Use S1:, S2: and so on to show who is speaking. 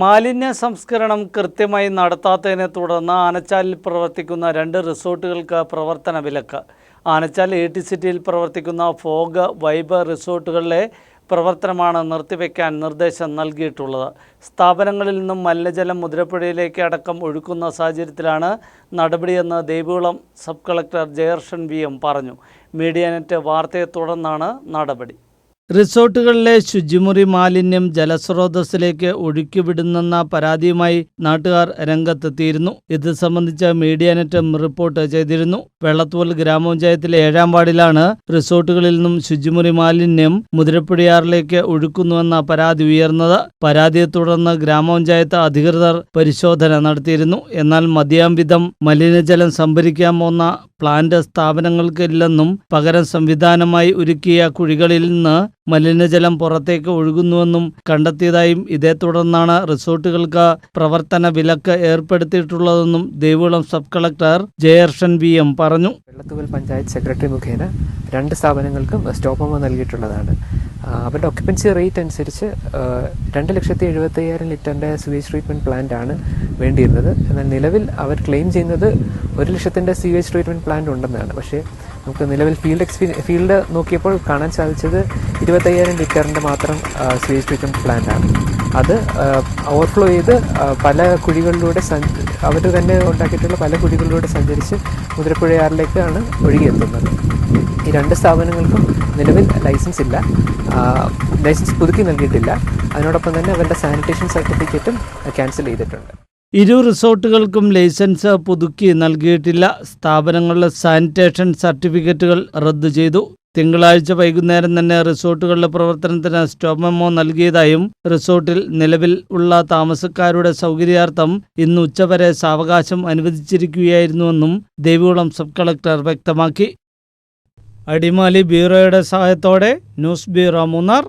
S1: മാലിന്യ സംസ്കരണം കൃത്യമായി നടത്താത്തതിനെ തുടർന്ന് ആനച്ചാലിൽ പ്രവർത്തിക്കുന്ന രണ്ട് റിസോർട്ടുകൾക്ക് പ്രവർത്തന വിലക്ക്. ആനച്ചാൽ എ ടി സിറ്റിയിൽ പ്രവർത്തിക്കുന്ന ഫോഗ് വൈബ് റിസോർട്ടുകളിലെ പ്രവർത്തനമാണ് നിർത്തിവെക്കാൻ നിർദ്ദേശം നൽകിയിട്ടുള്ളത്. സ്ഥാപനങ്ങളിൽ നിന്നും മലിനജലം മുതിരപ്പുഴയിലേക്ക് അടക്കം ഒഴുക്കുന്ന സാഹചര്യത്തിലാണ് നടപടിയെന്ന് Devikulam sub collector Jayarshan V M പറഞ്ഞു. മീഡിയാനെറ്റ് വാർത്തയെ തുടർന്നാണ് നടപടി. റിസോർട്ടുകളിലെ ശുചിമുറി മാലിന്യം ജലസ്രോതസ്സിലേക്ക് ഒഴുക്കിവിടുന്നെന്ന പരാതിയുമായി നാട്ടുകാർ രംഗത്തെത്തിയിരുന്നു. ഇത് സംബന്ധിച്ച് മീഡിയാനെറ്റും റിപ്പോർട്ട് ചെയ്തിരുന്നു. വെള്ളത്തോൽ ഗ്രാമപഞ്ചായത്തിലെ ഏഴാം വാർഡിലാണ് റിസോർട്ടുകളിൽ നിന്നും ശുചിമുറി മാലിന്യം മുതിരപ്പുഴയാറിലേക്ക് ഒഴുക്കുന്നുവെന്ന പരാതി ഉയർന്നത്. പരാതിയെ തുടർന്ന് ഗ്രാമപഞ്ചായത്ത് അധികൃതർ പരിശോധന നടത്തിയിരുന്നു. എന്നാൽ മതിയാംവിധം മലിനജലം സംഭരിക്കാൻ പോന്ന പ്ലാന്റ് സ്ഥാപനങ്ങൾക്കില്ലെന്നും പകരം സംവിധാനമായി ഒരുക്കിയ കുഴികളിൽ നിന്ന് മലിനജലം പുറത്തേക്ക് ഒഴുകുന്നുവെന്നും കണ്ടെത്തിയതായും ഇതേ തുടർന്നാണ് റിസോർട്ടുകൾക്ക് പ്രവർത്തന വിലക്ക് ഏർപ്പെടുത്തിയിട്ടുള്ളതെന്നും Devikulam sub collector Jayarshan V M പറഞ്ഞു.
S2: വെള്ളത്തൂവൽ പഞ്ചായത്ത് സെക്രട്ടറി മുഖേന രണ്ട് സ്ഥാപനങ്ങൾക്കും സ്റ്റോപ്പ് നൽകിയിട്ടുള്ളതാണ്. അവരുടെ ഒക്യുപ്പൻസി റേറ്റ് അനുസരിച്ച് രണ്ട് ലക്ഷത്തി എഴുപത്തി അയ്യായിരം ലിറ്ററിന്റെ സിവേജ് ട്രീറ്റ്മെന്റ് പ്ലാന്റ് ആണ് വേണ്ടിയിരുന്നത്. എന്നാൽ നിലവിൽ അവർ ക്ലെയിം ചെയ്യുന്നത് ഒരു ലക്ഷത്തിന്റെ സിവേജ് ട്രീറ്റ്മെന്റ് പ്ലാന്റ് ഉണ്ടെന്നാണ്. പക്ഷേ നമുക്ക് നിലവിൽ ഫീൽഡ് എക്സ്പീരിയൻ ഫീൽഡ് നോക്കിയപ്പോൾ കാണാൻ സാധിച്ചത് ഇരുപത്തയ്യായിരം ലിറ്ററിന്റെ മാത്രം സിവേജ് ട്രീറ്റ്മെന്റ് ആണ്. അത് ഓവർഫ്ലോ ചെയ്ത് പല കുഴികളിലൂടെ അവർ തന്നെ ഉണ്ടാക്കിയിട്ടുള്ള പല കുഴികളിലൂടെ സഞ്ചരിച്ച് മുതിരപ്പുഴയാറിലേക്കാണ് ഒഴുകിയെത്തുന്നത്. ഈ രണ്ട് സ്ഥാപനങ്ങൾക്കും നിലവിൽ ലൈസൻസ് ഇല്ല. ലൈസൻസ് പുതുക്കി നൽകിയിട്ടില്ല. അതിനോടൊപ്പം തന്നെ അവരുടെ സാനിറ്റേഷൻ സർട്ടിഫിക്കറ്റും ക്യാൻസൽ ചെയ്തിട്ടുണ്ട്.
S1: ഇരു റിസോർട്ടുകൾക്കും ലൈസൻസ് പുതുക്കി നൽകിയിട്ടില്ല. സ്ഥാപനങ്ങളുടെ സാനിറ്റേഷൻ സർട്ടിഫിക്കറ്റുകൾ റദ്ദു ചെയ്തു. തിങ്കളാഴ്ച വൈകുന്നേരം തന്നെ റിസോർട്ടുകളുടെ പ്രവർത്തനത്തിന് സ്റ്റോപ്പ് മെമ്മോ നൽകിയതായും റിസോർട്ടിൽ നിലവിൽ ഉള്ള താമസക്കാരുടെ സൗകര്യാർത്ഥം ഇന്ന് ഉച്ചവരെ സാവകാശം അനുവദിച്ചിരിക്കുകയായിരുന്നുവെന്നും ദേവികുളം സബ് കളക്ടർ വ്യക്തമാക്കി. അടിമാലി ബ്യൂറോയുടെ സഹായത്തോടെ ന്യൂസ് ബ്യൂറോ മൂന്നാർ.